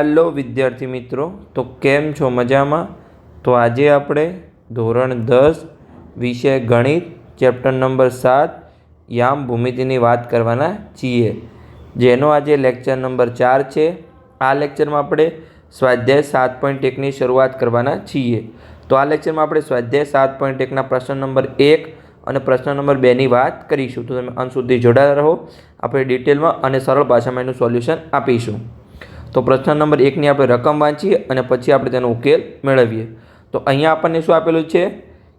Hello વિદ્યાર્થી મિત્રો, તો કેમ છો મજામાં? તો આજે આપણે ધોરણ દસ વિષય ગણિત, ચેપ્ટર નંબર સાત, યામ ભૂમિતિની વાત કરવાના છીએ. જેનો આજે લેક્ચર નંબર ચાર છે. આ લેક્ચરમાં આપણે સ્વાધ્યાય સાત પોઈન્ટ એકની શરૂઆત કરવાના છીએ. તો આ લેક્ચરમાં આપણે સ્વાધ્યાય સાત પોઈન્ટ એકના પ્રશ્ન નંબર એક અને પ્રશ્ન નંબર બેની વાત કરીશું. તો તમે અંત સુધી જોડાયેલા રહો. આપણે ડિટેલમાં અને સરળ ભાષામાં એનું સોલ્યુશન આપીશું. તો પ્રશ્ન નંબર એકની આપણે રકમ વાંચીએ અને પછી આપણે તેનો ઉકેલ મેળવીએ. તો અહીંયા આપણને શું આપેલું છે?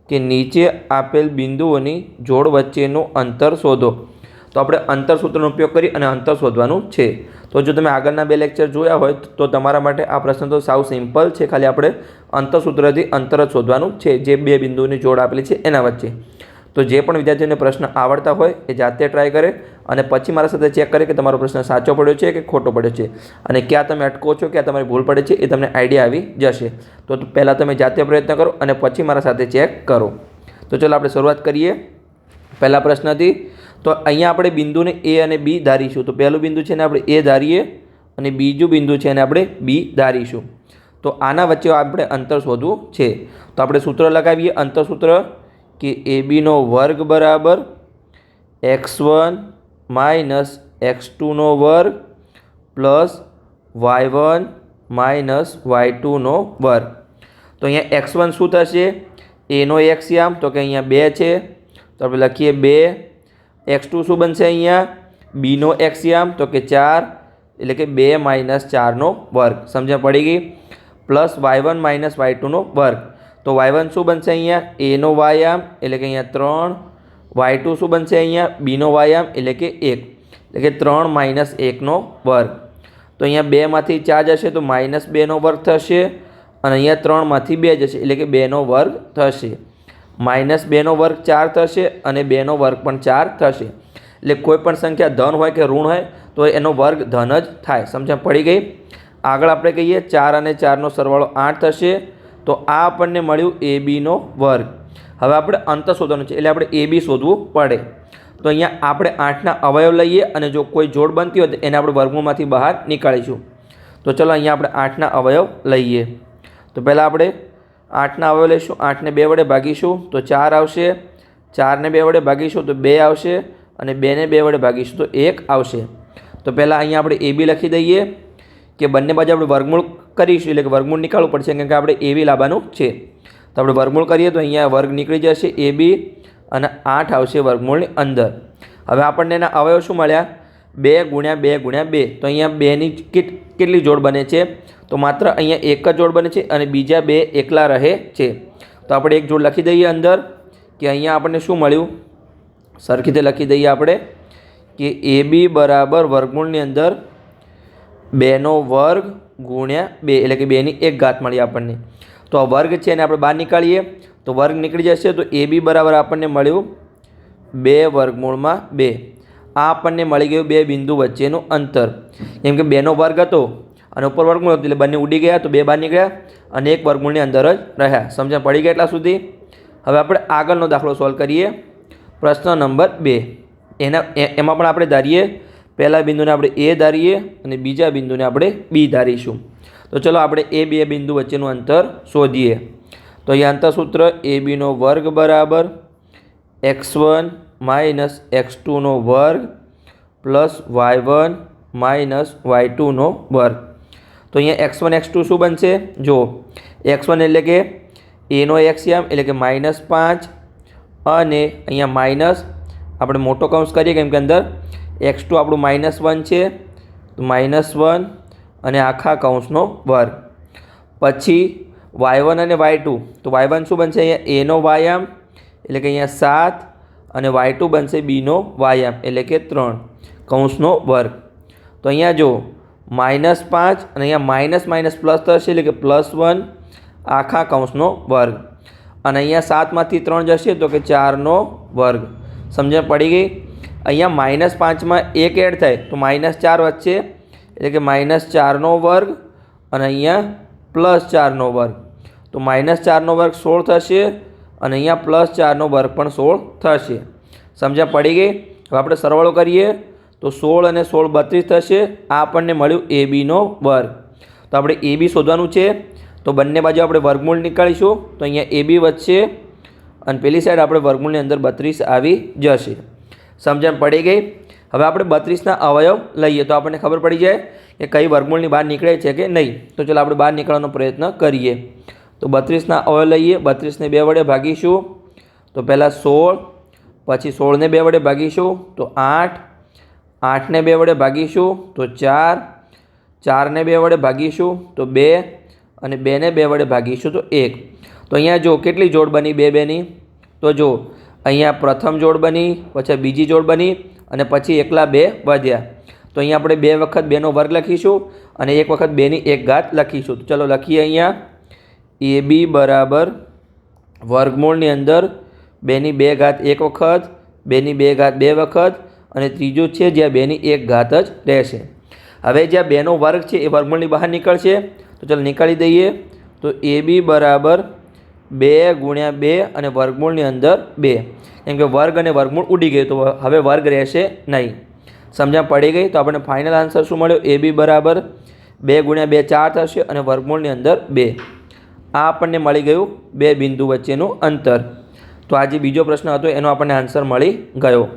કે નીચે આપેલ બિંદુઓની જોડ વચ્ચેનું અંતર શોધો. તો આપણે અંતર સૂત્રનો ઉપયોગ કરી અને અંતર શોધવાનું છે. તો જો તમે આગળના બે લેક્ચર જોયા હોય તો તમારા માટે આ પ્રશ્ન તો સાવ સિમ્પલ છે. ખાલી આપણે અંતર સૂત્રથી અંતર જ શોધવાનું છે, જે બે બિંદુઓની જોડ આપેલી છે એના વચ્ચે. તો જે પણ વિદ્યાર્થીઓને પ્રશ્ન આવડતા હોય એ જાતે ટ્રાય કરે અને પછી મારા સાથે ચેક કરે કે તમારો પ્રશ્ન સાચો પડ્યો છે કે ખોટો પડ્યો છે. અને ક્યાં તમે અટકો છો, ક્યાં તમારી ભૂલ પડે છે, એ તમને આઈડિયા આવી જશે. તો પહેલાં તમે જાતે પ્રયત્ન કરો અને પછી મારા સાથે ચેક કરો. તો ચાલો આપણે શરૂઆત કરીએ. પહેલા પ્રશ્નથી. તો અહીંયા આપણે બિંદુને એ અને બી ધારીશું. તો પહેલું બિંદુ છે ને આપણે એ ધારીએ અને બીજું બિંદુ છે એને આપણે બી ધારીશું. તો આના વચ્ચે આપણે અંતર શોધવું છે. તો આપણે સૂત્ર લગાવીએ. અંતર સૂત્ર કે એ બીનો વર્ગ બરાબર એક્સ વન માઇનસ એક્સ ટુનો વર્ગ plus Y one minus Y ટુનો વર્ગ. તો અહીંયા એક્સ વન શું થશે? એનો એક્સ યામ તો કે અહીંયા બે છે. તો આપણે લખીએ બે. એક્સ ટુ શું બનશે અહીંયા? બીનો એક્સ યામ તો કે ચાર. એટલે કે બે માઇનસ ચારનો વર્ગ. સમજણ પડી ગઈ? Plus Y one minus Y ટુનો વર્ગ. તો વાય વન શું બનશે અહીંયા? એનો વાયામ એટલે કે અહીંયા ત્રણ. વાય ટુ શું બનશે અહીંયા? બીનો વાયામ એટલે કે એક. એટલે કે ત્રણ માઇનસ એકનો વર્ગ. તો અહીંયા બેમાંથી ચાર જશે તો માઇનસ બેનો વર્ગ થશે અને અહીંયા ત્રણમાંથી બે જશે એટલે કે બેનો વર્ગ થશે. માઇનસ બેનો વર્ગ ચાર થશે અને બેનો વર્ગ પણ ચાર થશે. એટલે કોઈ પણ સંખ્યા ધન હોય કે ઋણ હોય તો એનો વર્ગ ધન જ થાય. સમજણ પડી ગઈ? આગળ આપણે કહીએ, ચાર અને ચારનો સરવાળો આઠ થશે તો આ આપણને મળ્યું એ બીનો વર્ગ. હવે આપણે અંત શોધવાનું છે. એટલે આપણે એ બી શોધવું પડે. તો અહીંયા આપણે આઠના અવયવ લઈએ અને જો કોઈ જોડ બનતી હોય તો એને આપણે વર્ગમૂળમાંથી બહાર નીકાળીશું. તો ચલો અહીંયા આપણે આઠના અવયવ લઈએ. તો પહેલાં આપણે આઠના અવયવ લઈશું. આઠને બે વડે ભાગીશું. તો ચાર આવશે. ચારને બે વડે ભાગીશું તો બે આવશે અને બેને બે વડે ભાગીશું તો એક આવશે. તો પહેલાં અહીંયા આપણે એ બી લખી દઈએ કે બંને બાજુ આપણે વર્ગમૂળ કરીશું. એટલે કે વર્ગમૂળ નીકાળવું પડશે કેમ કે આપણે એ બી લાવવાનું છે. તો આપણે વર્ગમૂળ કરીએ તો અહીંયા વર્ગ નીકળી જશે એ બી અને આઠ આવશે વર્ગમૂળની અંદર. હવે આપણને એના અવયવ શું મળ્યા? બે ગુણ્યા બે ગુણ્યા બે. તો અહીંયા બેની કેટ કેટલી જોડ બને છે? તો માત્ર અહીંયા એક જ જોડ બને છે અને બીજા બે એકલા રહે છે. તો આપણે એક જોડ લખી દઈએ અંદર કે અહીંયા આપણને શું મળ્યું? સરખી રીતે લખી દઈએ આપણે કે એ બી બરાબર વર્ગમૂળની અંદર બેનો વર્ગ ગુણ્યા બે. એટલે કે બેની એક ઘાત મળી આપણને. તો આ વર્ગ છે એને આપણે બહાર નીકાળીએ. તો વર્ગ નીકળી જશે તો એ બી બરાબર આપણને મળ્યું બે વર્ગમૂળમાં બે. આ આપણને મળી ગયું બે બિંદુ વચ્ચેનું અંતર. કેમ કે બેનો વર્ગ હતો અને ઉપર વર્ગમૂળ હતું એટલે બંને ઉડી ગયા તો બે બહાર નીકળ્યા અને એક વર્ગમૂળની અંદર જ રહ્યા. સમજણ પડી ગયા એટલા સુધી? હવે આપણે આગળનો દાખલો સોલ્વ કરીએ. પ્રશ્ન નંબર બે. એના એમાં પણ આપણે ધારીએ. પહેલા બિંદુને આપણે એ ધારીએ અને બીજા બિંદુને આપણે બી ધારીશું. તો ચલો આપણે એ બે બિંદુ વચ્ચેનું અંતર શોધીએ. તો અહીંયા અંતરસૂત્ર એ બીનો વર્ગ બરાબર, એક્સ વન માઇનસ એક્સ ટુનો વર્ગ plus Y one minus Y ટુનો વર્ગ. તો અહીંયા એક્સ વન, એક્સ ટુ શું બનશે? જો એક્સ વન એટલે કે એનો એક્સિયમ એટલે કે માઇનસ પાંચ અને અહીંયા માઇનસ આપણે મોટો કૌંસ કરીએ કેમ કે અંદર એક્સ ટુ આપણું માઇનસ વન છે, તો માઇનસ વન અને આખા કૌંસનો વર્ગ. પછી વાય વન અને વાય ટુ. તો વાય વન શું બનશે? અહીંયા એનો વાયામ, એટલે કે અહીંયા સાત અને વાય ટુ બનશે બીનો વાયામ, એટલે કે ત્રણ. કૌંસનો વર્ગ. તો અહીંયા જો માઇનસ પાંચ અને અહીંયા માઇનસ માઇનસ પ્લસ થશે, એટલે કે પ્લસ વન આખા કૌંસનો વર્ગ. અને અહીંયા સાતમાંથી ત્રણ જશે, તો કે ચારનો વર્ગ. સમજણ પડી ગઈ? અહીંયા માઇનસ પાંચમાં એક એડ થાય, તો માઇનસ ચાર વચ્ચે એટલે કે માઇનસ ચારનો વર્ગ અને અહીંયા પ્લસ ચારનો વર્ગ. તો માઇનસ ચારનો વર્ગ સોળ થશે અને અહીંયા પ્લસ ચારનો વર્ગ પણ સોળ થશે. સમજ્યા? પડી ગઈ? હવે આપણે સરવાળો કરીએ. તો સોળ અને સોળ બત્રીસ થશે. આ આપણને મળ્યું એ બીનો વર્ગ. તો આપણે એ બી શોધવાનું છે. તો બંને બાજુ આપણે વર્ગમૂળ નીકાળીશું. તો અહીંયા એ બી વધશે અને પેલી સાઈડ આપણે વર્ગમૂળની અંદર બત્રીસ આવી જશે. સમજણ પડી ગઈ? હવે આપણે બત્રીસના અવયવ લઈએ તો આપણને ખબર પડી જાય કે કઈ વર્ગમૂળની બહાર નીકળે છે કે નહીં. તો ચાલો આપણે બહાર નીકળવાનો પ્રયત્ન કરીએ. તો બત્રીસના અવયવ લઈએ. બત્રીસને બે વડે ભાગીશું. તો પહેલાં સોળ, પછી સોળને બે વડે ભાગીશું. તો આઠ, આઠને બે વડે ભાગીશું. તો ચાર, ચારને બે વડે ભાગીશું. તો બે અને બેને બે વડે ભાગીશું. તો એક. તો અહીંયા જો કેટલી જોડ બની બે બેની? તો જો અહીંયા પ્રથમ જોડ બની, પછી બીજી જોડ બની અને પછી એકલા બે વધ્યા તો અહીંયા આપણે બે વખત બેનો વર્ગ લખીશું અને એક વખત બેની એક ઘાત લખીશું. તો ચલો લખીએ અહીંયા. એ બી બરાબર વર્ગમૂળની અંદર બેની બે ઘાત એક વખત, બેની બે ઘાત બે વખત અને ત્રીજું છે જ્યાં બેની એક ઘાત જ રહેશે. હવે જ્યાં બેનો વર્ગ છે એ વર્ગમૂળની બહાર નીકળશે. તો ચાલો નીકાળી દઈએ. તો એ બી બરાબર બે ગુણ્યા બે અને વર્ગમૂળની અંદર બે. કેમ કે વર્ગ અને વર્ગમૂળ ઉડી ગયું, તો હવે વર્ગ રહેશે નહીં. સમજણ પડી ગઈ? તો આપણને ફાઇનલ આન્સર શું મળ્યો? એ બી બરાબર. બે ગુણ્યા બે ચાર થશે અને વર્ગમૂળની અંદર બે. આ આપણને મળી ગયું બે બિંદુ વચ્ચેનું અંતર. તો આ જે બીજો પ્રશ્ન હતો, એનો આપણને આન્સર મળી ગયો.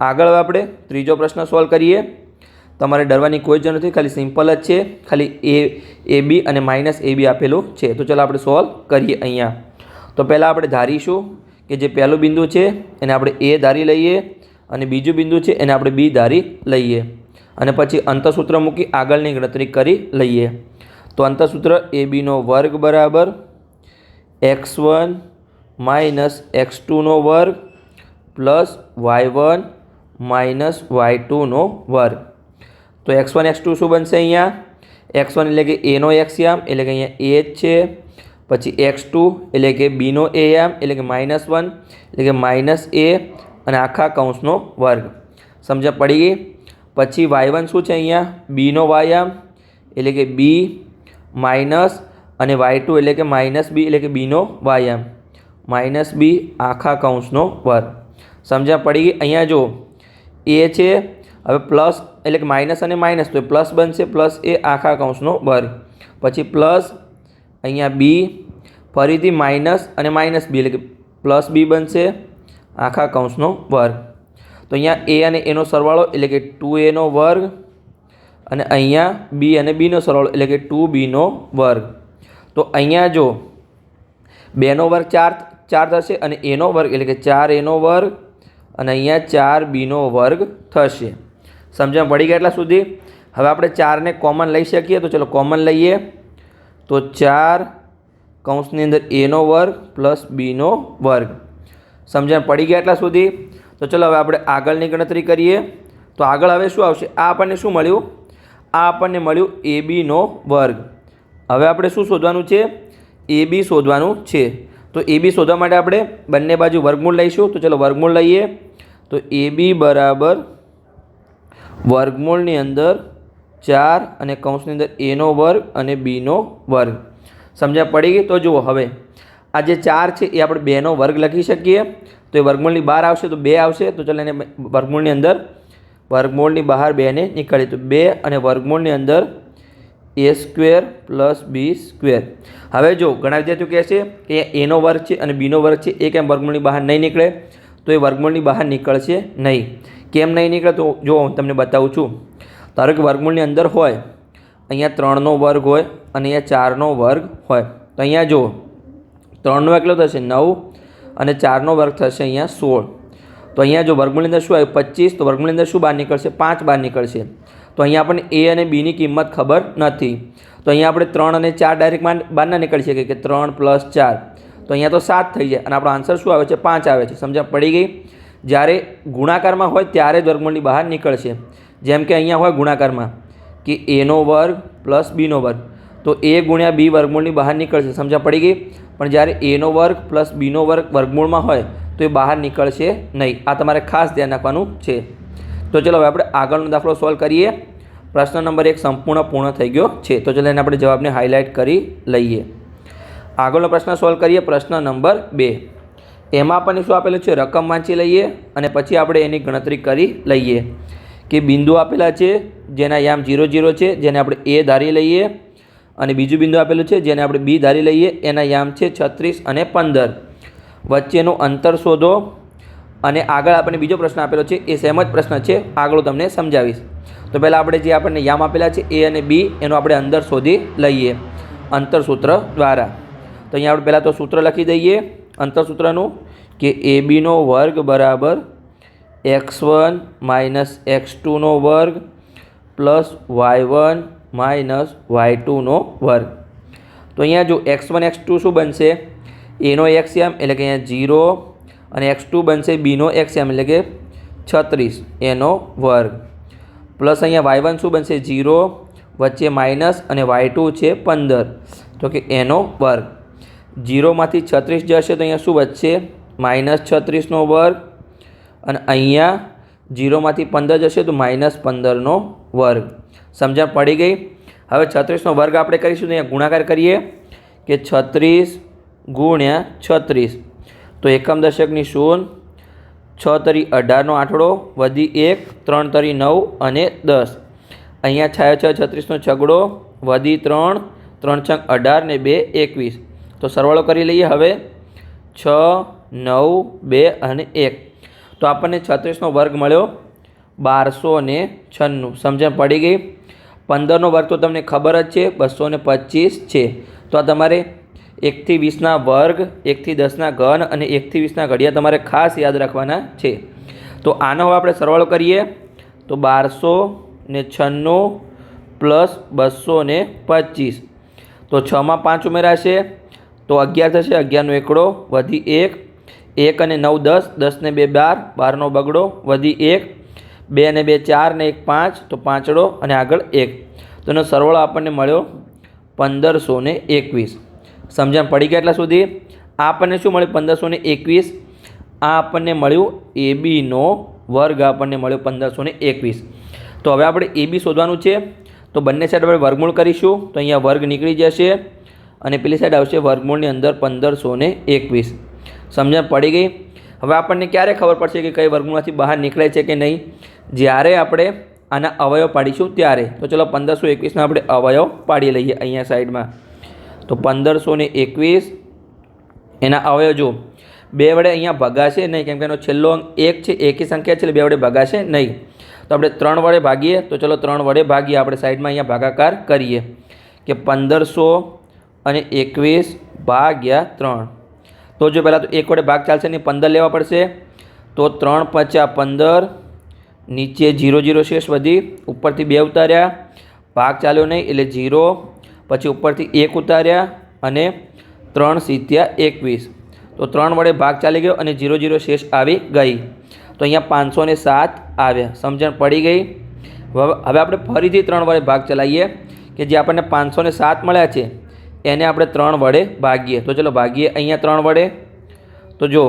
આગળ આપણે ત્રીજો પ્રશ્ન સોલ્વ કરીએ. તમારે ડરવાની કોઈ જ નથી, ખાલી સિમ્પલ જ છે, ખાલી એ એ બી અને માઇનસ એ બી આપેલું છે. તો ચાલો આપણે સોલ્વ કરીએ અહીંયા. તો પહેલાં આપણે ધારીશું કે જે પહેલું બિંદુ છે, એને આપણે એ ધારી લઈએ અને બીજું બિંદુ છે, એને આપણે બી ધારી લઈએ. અને પછી અંતસૂત્ર મૂકી આગળની ગણતરી કરી લઈએ. તો અંતસૂત્ર એ બીનો વર્ગ બરાબર એક્સ વન માઇનસ એક્સ ટુનો વર્ગ plus Y one minus Y ટુનો વર્ગ. તો એક્સ વન, એક્સ ટુ શું બનશે અહીંયા? એક્સ વન એટલે કે એનો એક્સયામ એટલે કે અહીંયા એ જ છે. પછી એક્સ ટુ એટલે કે બીનો એ યામ, એટલે કે માઇનસ વન, એટલે કે માઇનસ એ અને આખા કૌંસનો વર્ગ. સમજણ પડી ગઈ? પછી વાય વન શું છે અહીંયા? બીનો વાયામ એટલે કે બી માઇનસ અને વાય ટુ એટલે કે માઇનસ બી એટલે કે બીનો વાયામ માઇનસ બી આખા કૌંસનો વર્ગ. સમજણ પડી ગઈ? અહીંયા જો, એ છે, હવે પ્લસ એટલે કે માઇનસ અને માઇનસ તો પ્લસ બનશે પ્લસ એ આખા કૌંસનો વર્ગ પછી પ્લસ અહીંયા બી ફરીથી માઇનસ અને માઇનસ બી એટલે કે પ્લસ બી બનશે, આખા કૌંસનો વર્ગ. તો અહીંયા એ અને એનો સરવાળો એટલે કે ટુ એનો વર્ગ અને અહીંયા બી અને બીનો સરવાળો એટલે કે ટુ બીનો વર્ગ. તો અહીંયા જો બેનો વર્ગ ચાર ચાર થશે અને એનો વર્ગ એટલે કે ચાર એનો વર્ગ અને અહીંયા ચાર બીનો વર્ગ થશે. સમજણ પડી ગયા એટલા સુધી? હવે આપણે ચારને કોમન લઈ શકીએ. તો ચલો કોમન લઈએ. તો ચાર કૌંસની અંદર એનો વર્ગ પ્લસ બીનો વર્ગ. સમજણ પડી ગયા એટલા સુધી? તો ચલો હવે આપણે આગળની ગણતરી કરીએ. તો આગળ હવે શું આવશે? આ આપણને શું મળ્યું? આ આપણને મળ્યું એ બીનો વર્ગ. હવે આપણે શું શોધવાનું છે? એ બી શોધવાનું છે. તો એ બી શોધવા માટે આપણે બંને બાજુ વર્ગમૂળ લઈશું. તો ચલો વર્ગમૂળ લઈએ. તો એ બી બરાબર વર્ગમૂળની અંદર ચાર અને કૌંસની અંદર એનો વર્ગ અને બીનો વર્ગ. સમજ્યા પડી ગઈ? તો જુઓ હવે. આ જે ચાર છે એ આપણે બેનો વર્ગ લખી શકીએ. તો એ વર્ગમૂળની બહાર આવશે તો બે આવશે. તો ચાલો એને વર્ગમૂળની અંદર વર્ગમૂળની બહાર બેને નીકળીએ. તો બે અને વર્ગમૂળની અંદર A square plus B square. હવે જો ઘણા વિદ્યાર્થીઓ કહે છે કે એનો વર્ગ છે અને બીનો વર્ગ છે, એ કેમ વર્ગમૂળની બહાર નહીં નીકળે? તો એ વર્ગમૂળની બહાર નીકળશે નહીં. કેમ નહીં નીકળે તો જો હું તમને બતાવું છું. ધારો કે વર્ગમૂળની અંદર હોય, અહીંયા ત્રણનો વર્ગ હોય અને અહીંયા ચારનો વર્ગ હોય. તો અહીંયા જુઓ, ત્રણનો એકલો થશે નવ અને ચારનો વર્ગ થશે અહીંયા સોળ. તો અહીંયા જો વર્ગમૂળની અંદર શું આવ્યું? પચીસ. તો વર્ગમૂળની અંદર શું બહાર નીકળશે? પાંચ બહાર નીકળશે. તો અહીંયા આપણને એ અને બીની કિંમત ખબર નથી. તો અહીંયા આપણે ત્રણ અને ચાર ડાયરેક્ટ બહાર ના નીકળી શકીએ કે ત્રણ પ્લસ ચાર. તો અહીંયા તો સાત થઈ જાય અને આપણો આન્સર શું આવે છે? પાંચ આવે છે. સમજણ પડી ગઈ? જ્યારે ગુણાકારમાં હોય ત્યારે જ વર્ગમૂળની બહાર નીકળશે. જેમ કે અહીંયા હોય ગુણાકારમાં, કે એનો વર્ગ પ્લસ બીનો વર્ગ. તો એ ગુણ્યા બી વર્ગમૂળની બહાર નીકળશે. સમજા પડી ગઈ? પણ જ્યારે એનો વર્ગ પ્લસ બીનો વર્ગ વર્ગમૂળમાં હોય, તો એ બહાર નીકળશે નહીં. આ તમારે ખાસ ધ્યાન રાખવાનું છે. તો ચલો હવે આપણે આગળનો દાખલો સોલ્વ કરીએ. પ્રશ્ન નંબર એક સંપૂર્ણ પૂર્ણ થઈ ગયો છે. તો ચલો એને આપણે જવાબને હાઇલાઇટ કરી લઈએ. આગળનો પ્રશ્ન સોલ્વ કરીએ. પ્રશ્ન નંબર બે. એમાં આપણને શું આપેલું છે? રકમ વાંચી લઈએ અને પછી આપણે એની ગણતરી કરી લઈએ. કે બિંદુ આપેલા છે, જેના યામ જીરો જીરો છે, જેને આપણે એ ધારી લઈએ. અને બીજું બિંદુ આપેલું છે, જેને આપણે બી ધારી લઈએ, એના યામ છે છત્રીસ અને પંદર. વચ્ચેનું અંતર શોધો. અને આગળ આપણને બીજો પ્રશ્ન આપેલો છે, એ સેમ જ પ્રશ્ન છે, આગળ તમને સમજાવીશ. તો પહેલાં આપણે જે આપણને યામ આપેલા છે, એ અને બી, એનો આપણે અંદર શોધી લઈએ. અંતર સૂત્ર દ્વારા. તો અહીંયા આપણે પહેલાં તો સૂત્ર લખી દઈએ. અંતર સૂત્રનું કે એ બીનો વર્ગ બરાબર એક્સ વન માઇનસ એક્સ ટુનો વર્ગ plus Y one minus Y ટુનો વર્ગ. તો અહીંયા જો એક્સ વન, એક્સ ટુ શું બનશે? એનો એક્સએમ એટલે કે અહીંયા જીરો અને એક્સ ટુ બનશે બીનો એક્સએમ એટલે કે છત્રીસ એનો વર્ગ. પ્લસ અહીંયા વાય વન શું બનશે? જીરો વચ્ચે માઇનસ અને વાય ટુ છે પંદર. તો કે એનો વર્ગ. જીરોમાંથી છત્રીસ જશે તો અહીંયા શું બચશે માઇનસ છત્રીસનો વર્ગ અને અહીંયા જીરોમાંથી પંદર જશે તો માઇનસ પંદરનો વર્ગ. સમજણ પડી ગઈ? હવે છત્રીસનો વર્ગ આપણે કરીશું તો અહીંયા ગુણાકાર કરીએ કે છત્રીસ ગુણ્યા છત્રીસ. તો એકમ દશકની શૂન્ય છ તરી અઢારનો આંકડો વધી એક, ત્રણ તરી નવ અને દસ. અહીંયા છાયો છ, છત્રીસનો છગડો, વધી ત્રણ ત્રણ છંગ અઢાર ને બે એકવીસ. તો સરવાળો કરી લઈએ હવે. છ નવ, બે અને એક. તો આપણને છત્રીસનો વર્ગ મળ્યો બારસો ને છન્નું. સમજણ પડી ગઈ? પંદરનો વર્ગ તો તમને ખબર જ છે, બસો ને પચીસ છે. તો આ તમારે એકથી વીસના વર્ગ, એકથી દસના ઘન અને એકથી વીસના ઘડિયા તમારે ખાસ યાદ રાખવાના છે. તો આનો આપણે સરવાળો કરીએ. તો બારસો ને છન્નું પ્લસ બસો ને પચીસ. તો છમાં પાંચ ઉમેરાશે. તો અગિયાર થશે, અગિયારનો એકડો વધી એક. એક અને નવ દસ દસને બે બાર બારનો બગડો, વધી એક, બે અને બે ચાર ને એક પાંચ, તો પાંચડો અને આગળ એક. તો એનો સરવાળો આપણને મળ્યો પંદરસો ને એકવીસ. સમજણ પડી ગયા એટલા સુધી? આપણને શું મળ્યું પંદરસો ને એકવીસ? આ આપણને મળ્યું એ બીનો વર્ગ આપણને મળ્યો પંદરસો ને એકવીસ. તો હવે આપણે એ બી શોધવાનું છે. તો બંને સાઈડ આપણે વર્ગમૂળ કરીશું. તો અહીંયા વર્ગ નીકળી જશે અને પેલી સાઈડ આવશે વર્ગમૂળની અંદર પંદરસો ને એકવીસ. સમજણ પડી ગઈ. હવે આપણને ક્યારે ખબર પડશે કે કઈ વર્ગમાંથી બહાર નીકળે છે કે નહીં? જ્યારે આપણે આના અવયવ પાડીશું ત્યારે. તો ચલો પંદરસો એકવીસના આપણે અવયવ પાડી લઈએ અહીંયા સાઈડમાં. તો પંદરસો ને એકવીસ, એના અવયવ જો બે વડે અહીંયા ભગાશે નહીં, કેમ કે એનો છેલ્લો અંક એક છે, એકી સંખ્યા છે, એટલે બે વડે ભગાશે નહીં. તો આપણે ત્રણ વડે ભાગીએ. તો ચલો ત્રણ વડે ભાગીએ, આપણે સાઈડમાં અહીંયા ભાગાકાર કરીએ. કે પંદરસો અને એકવીસ ભાગ્યા ત્રણ. તો જો પહેલાં તો એક વડે ભાગ ચાલશે નહીં પંદર લેવા પડશે. તો ત્રણ પચા પંદર, નીચે જીરો જીરો શેષ વધી, ઉપરથી બે ઉતાર્યા. ભાગ ચાલ્યો નહીં એટલે જીરો, પછી ઉપરથી એક ઉતાર્યા અને ત્રણ સિત્યા એકવીસ. તો ત્રણ વડે ભાગ ચાલી ગયો અને જીરો જીરો શેષ આવી ગઈ. તો અહીંયા પાંચસો ને સાત આવ્યા. સમજણ પડી ગઈ? હવે હવે આપણે ફરીથી ત્રણ વડે ભાગ ચલાવીએ કે જે આપણને પાંચસો સાત મળ્યા છે. એને આપણે ત્રણ વડે ભાગીએ. તો ચલો ભાગીએ અહીંયા ત્રણ વડે. તો જો,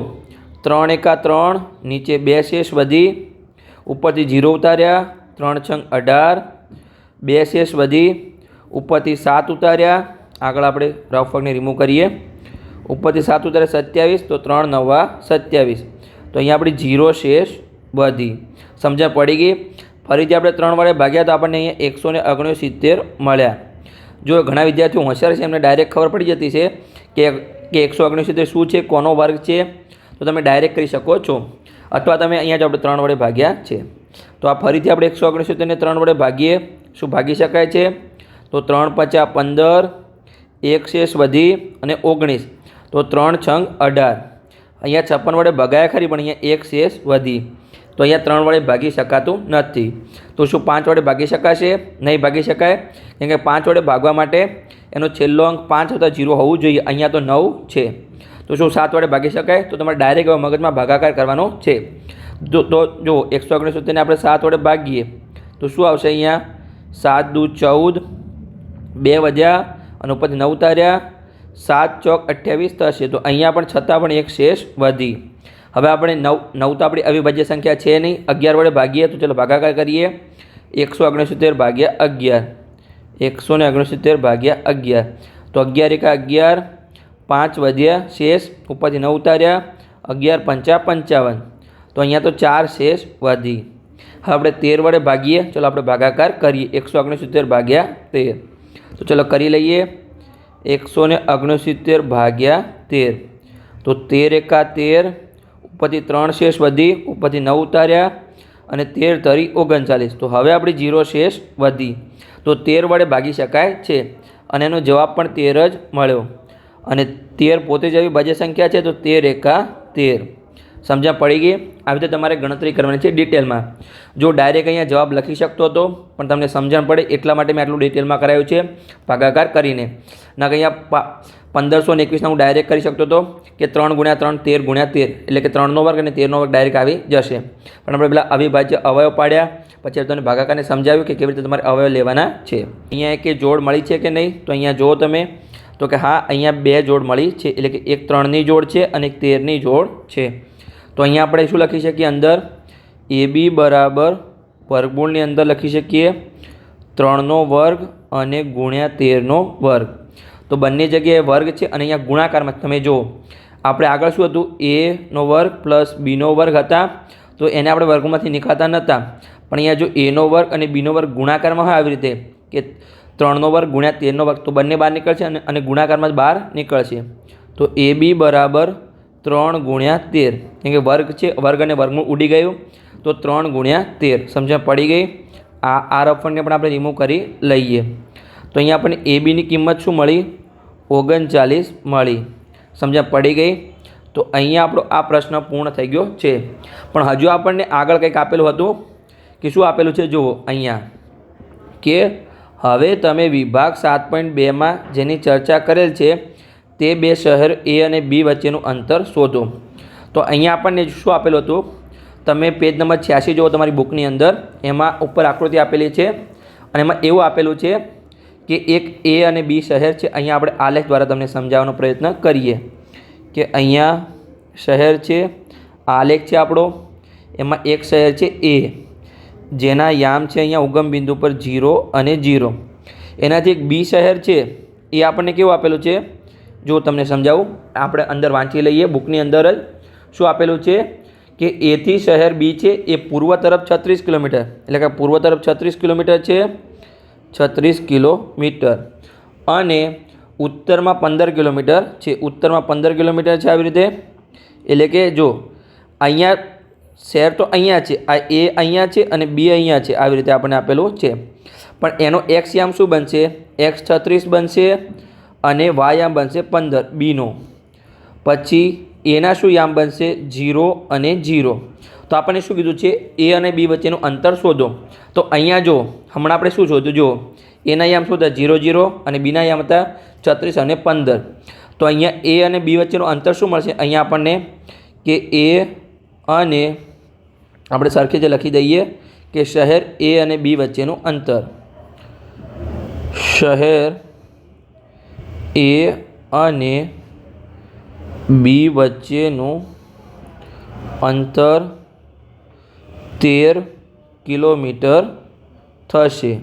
ત્રણ એકા ત્રણ, નીચે બે શેષ વધી, ઉપરથી જીરો ઉતાર્યા, ત્રણ છંગ અઢાર, બે શેષ વધી, ઉપરથી સાત ઉતાર્યા. આગળ આપણે રફ વર્કને રિમૂવ કરીએ. ઉપરથી સાત ઉતાર્યા સત્યાવીસ, તો ત્રણ નવા સત્યાવીસ. તો અહીંયા આપણી જીરો શેષ વધી. સમજણ પડી ગઈ? ફરીથી આપણે ત્રણ વડે ભાગ્યા તો આપણને અહીંયા એકસો ને ઓગણસિત્તેર મળ્યા. જો ઘણા વિદ્યાર્થીઓ હોશિયાર છે, એમને ડાયરેક્ટ ખબર પડી જતી છે કે કે એકસો ઓગણસિત્તેર શું છે, કોનો વર્ગ છે, તો તમે ડાયરેક્ટ કરી શકો છો. અથવા તમે અહીંયા જ આપણે ત્રણ વડે ભાગ્યા છે. તો આ ફરીથી આપણે એકસો ઓગણસિત્તેરને ત્રણ વડે ભાગીએ, શું ભાગી શકાય છે? તો ત્રણ પચાસ પંદર, એક શેષ વધી અને ઓગણીસ. તો ત્રણ છંગ અઢાર. અહીંયા છપ્પન વડે ભગાયા ખરી, પણ અહીંયા એક શેષ વધી. તો અહીંયા ત્રણ વડે ભાગી શકાતું નથી. તો શું પાંચ વડે ભાગી શકાશે? નહીં ભાગી શકાય. કેમ કે પાંચ વડે ભાગવા માટે એનો છેલ્લો અંક પાંચ હતા જીરો હોવું જોઈએ. અહીંયા તો નવ છે. તો શું સાત વડે ભાગી શકાય? તો તમારે ડાયરેક્ટ હવે મગજમાં ભાગાકાર કરવાનો છે. જો તો જો એકસો ઓગણસિત્તેરને આપણે સાત વડે ભાગીએ, તો શું આવશે અહીંયા? સાત દુ ચૌદ, બે વધ્યા, અને ઉપરથી નવ તાર્યા સાત ચોક અઠ્યાવીસ થશે. તો અહીંયા પણ છતાં પણ એક શેષ વધી. હવે આપણે નવ નવ તો આપણી અવિભાજ્ય સંખ્યા છે નહીં. અગિયાર વડે ભાગીએ તો ચલો ભાગાકાર કરીએ. એકસો ઓગણસિત્તેર ભાગ્યા અગિયાર. એકસો ને ઓગણસિત્તેર ભાગ્યા અગિયાર. તો અગિયાર એકા અગિયાર, પાંચ વધ્યા શેષ, ઉપરથી નવ ઉતાર્યા. અગિયાર પંચા પંચાવન. તો અહીંયા તો ચાર શેષ વધી. હવે આપણે તેર વડે ભાગીએ. ચલો આપણે ભાગાકાર કરીએ. એકસો ઓગણસિત્તેર ભાગ્યા તેર. તો ચલો કરી લઈએ. એકસો ને ઓગણસિત્તેર ભાગ્યા તેર. તો તેર એકા તેર ઉપરથી ત્રણ શેષ વધી, ઉપરથી નવ ઉતાર્યા અને તેર તરી ઓગણચાલીસ. તો હવે આપણી જીરો શેષ વધી. તો તેર વડે ભાગી શકાય છે અને એનો જવાબ પણ તેર જ મળ્યો. અને તેર પોતે જ એવી બજે સંખ્યા છે, તો તેર એકા તેર. સમજણ પડી ગઈ? આવી રીતે તમારે ગણતરી કરવાની છે ડિટેલમાં. જો ડાયરેક્ટ અહીંયા જવાબ લખી શકતો હતો, પણ તમને સમજણ પડે એટલા માટે મેં આટલું ડિટેલમાં કરાયું છે. ભાગાકાર કરીને. ના કે અહીંયા પંદરસો ને એકવીસના હું ડાયરેક્ટ કરી શકતો હતો કે ત્રણ ગુણ્યા ત્રણ, તેર ગુણ્યા તેર, એટલે કે ત્રણનો વર્ગ અને તેરનો વર્ગ ડાયરેક્ટ આવી જશે. પણ આપણે પેલા અવિભાજ્ય અવયવ પાડ્યા, પછી તમને ભાગાકારને સમજાવ્યું કે કેવી રીતે તમારે અવયવ લેવાના છે. અહીંયા કે જોડ મળી છે કે નહીં? તો અહીંયા જુઓ તમે, તો કે હા, અહીંયા બે જોડ મળી છે, એટલે કે એક ત્રણની જોડ છે અને એક તેરની જોડ છે. તો અહીંયા આપણે શું લખી શકીએ અંદર? એ બી બરાબર વર્ગમૂળની અંદર લખી શકીએ, ત્રણનો વર્ગ અને ગુણ્યા તેરનો વર્ગ. તો બંને જગ્યાએ વર્ગ છે અને અહીંયા ગુણાકારમાં તમે જુઓ. આપણે આગળ શું હતું? એનો વર્ગ પ્લસ બીનો વર્ગ હતા. તો એને આપણે વર્ગમાંથી નીકળતા નહોતા. પણ અહીંયા જો એનો વર્ગ અને બીનો વર્ગ ગુણાકારમાં હોય આવી રીતે કે ત્રણનો વર્ગ ગુણ્યા તેરનો વર્ગ, તો બંને બહાર નીકળશે અને અને ગુણાકારમાં જ બહાર નીકળશે. તો એ બી બરાબર ત્રણ ગુણ્યા તેર. કેમ કે વર્ગ છે, વર્ગ અને વર્ગમાં ઉડી ગયું. તો ત્રણ ગુણ્યા તેર. સમજણ પડી ગઈ? આ આ રફણને પણ આપણે રિમૂવ કરી લઈએ. તો અહીંયા આપણને એ બીની કિંમત શું મળી? ઓગણચાલીસ મળી. સમજણ પડી ગઈ? તો અહીંયા આપણો આ પ્રશ્ન પૂર્ણ થઈ ગયો છે. પણ હજુ આપણને આગળ કંઈક આપેલું હતું કે શું આપેલું છે? જુઓ, અહીંયા. કે હવે તમે વિભાગ સાત પોઈન્ટ બેમાં જેની ચર્ચા કરેલ છે, તે બે શહેર એ અને બી વચ્ચેનું અંતર શોધો. તો અહીંયા આપણને શું આપેલું હતું? તમે પેજ નંબર છ્યાસી જુઓ તમારી બુકની અંદર. એમાં ઉપર આકૃતિ આપેલી છે અને એમાં એવું આપેલું છે કે એક એ અને બી શહેર છે, અહીંયા આપણે આલેખ દ્વારા તમને સમજાવવાનો પ્રયત્ન કરીએ. કે અહીંયા શહેર છે, આલેખ છે આપણો, એમાં એક શહેર છે એ જેના યામ છે અહીંયા ઉગમ બિંદુ પર જીરો અને જીરો એનાથી એક બી શહેર છે, એ આપણને કેવું આપેલું છે? જો તમને સમજાવું, આપણે અંદર વાંચી લઈએ, બુકની અંદર જ શું આપેલું છે? કે એથી શહેર બી છે, એ પૂર્વ તરફ છત્રીસ કિલોમીટર. એટલે કે પૂર્વ તરફ છત્રીસ કિલોમીટર છે છત્રીસ કિલોમીટર. અને ઉત્તરમાં પંદર કિલોમીટર છે. ઉત્તરમાં પંદર કિલોમીટર છે આવી રીતે. એટલે કે જો અહીંયા શહેર તો અહીંયા છે. આ એ અહીંયા છે અને બી અહીંયા છે. આવી રીતે આપણને આપેલું છે. પણ એનો એક્સ યામ શું બનશે? એક્સ છત્રીસ બનશે અને વાય આમ બનશે પંદર. બીનો. પછી એના શું યામ બનશે? જીરો અને જીરો તો આપણને શું કીધું છે? એ અને બી વચ્ચેનું અંતર શોધો. તો અહીંયા જો, હમણાં આપણે શું શોધ્યું? જો, એના યામ શું હતા? જીરો જીરો અને બીના યામ હતા છત્રીસ અને પંદર. તો અહીંયા એ અને બી વચ્ચેનું અંતર શું મળશે? અહીંયા આપણને કે એ અને આપણે સરખી જે લખી દઈએ કે શહેર એ અને બી વચ્ચેનું અંતર. શહેર એ અને બી વચ્ચેનું અંતર તેર કિલોમીટર થશે.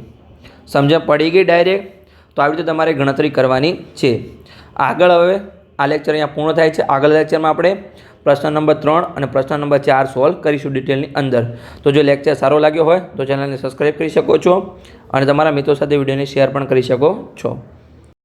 સમજણ પડી ગઈ ડાયરેક્ટ તો આવી રીતે તમારે ગણતરી કરવાની છે. આગળ હવે આ લેક્ચર અહીંયા પૂર્ણ થાય છે. આગળ લેક્ચરમાં આપણે પ્રશ્ન નંબર ત્રણ અને પ્રશ્ન નંબર ચાર સોલ્વ કરીશું ડિટેલની અંદર. તો જો લેક્ચર સારો લાગ્યો હોય તો ચેનલને સબસ્ક્રાઈબ કરી શકો છો અને તમારા મિત્રો સાથે વિડીયોને શેર પણ કરી શકો છો.